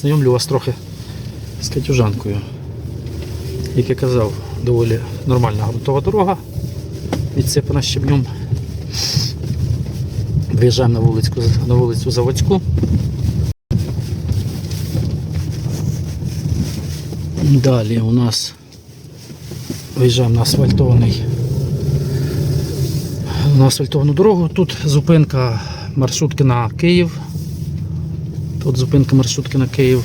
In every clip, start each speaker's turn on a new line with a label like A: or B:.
A: знайомлю вас трохи з Катюжанкою. Як я казав, доволі нормальна ґрунтова дорога, відсипана щебнем. Виїжджаємо на вулицю, на вулицю Заводську. Далі у нас виїжджаємо на асфальтований на асфальтовану дорогу. Тут зупинка маршрутки на Київ. Тут зупинка маршрутки на Київ.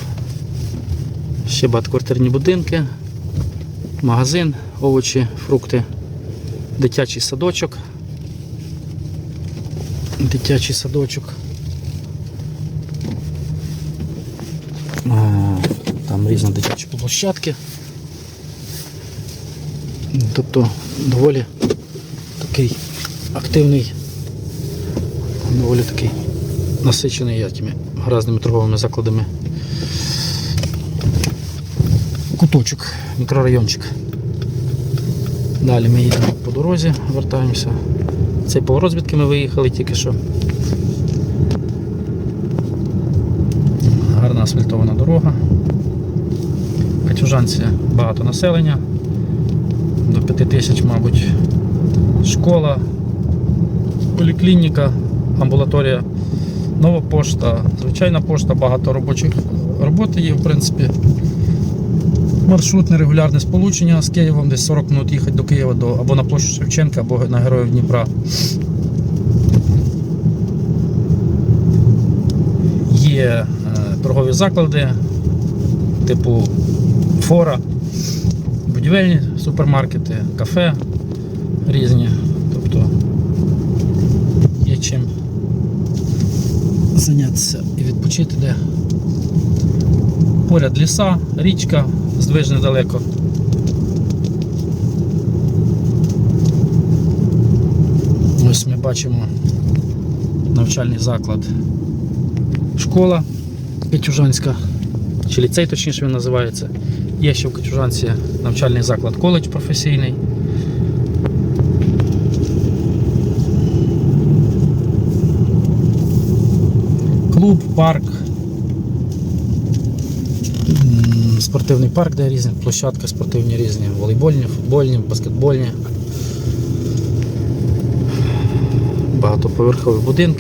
A: Ще багатоквартирні будинки, магазин, овочі, фрукти, дитячий садочок. Дитячий садочок. Там різні дитячі площадки. Тобто доволі такий активний, доволі такий насичений я тими торговими закладами. Куточок, мікрорайончик. Далі ми їдемо по дорозі, вертаємося. Цей поворот, звідки ми виїхали тільки що. Гарна асфальтована дорога. Катюжанці багато населення. До 5 тисяч, мабуть, школа, поліклініка, амбулаторія, нова пошта, звичайна пошта, багато робочих роботи є, в принципі. Маршрутне регулярне сполучення з Києвом, десь 40 минут їхати до Києва до, або на площу Шевченка, або на Героїв Дніпра. Є е, торгові заклади, типу фора, будівельні супермаркети, кафе різні. Тобто є чим зайнятися і відпочити де. Поряд ліса, річка, здвиж недалеко. Ось ми бачимо навчальний заклад. Школа Катюжанська, чи ліцей, точніше він називається. Є ще в Катюжанці навчальний заклад коледж професійний. Клуб, парк, спортивний парк, де різні площадки спортивні різні, волейбольні, футбольні, баскетбольні. Багатоповерхові будинки.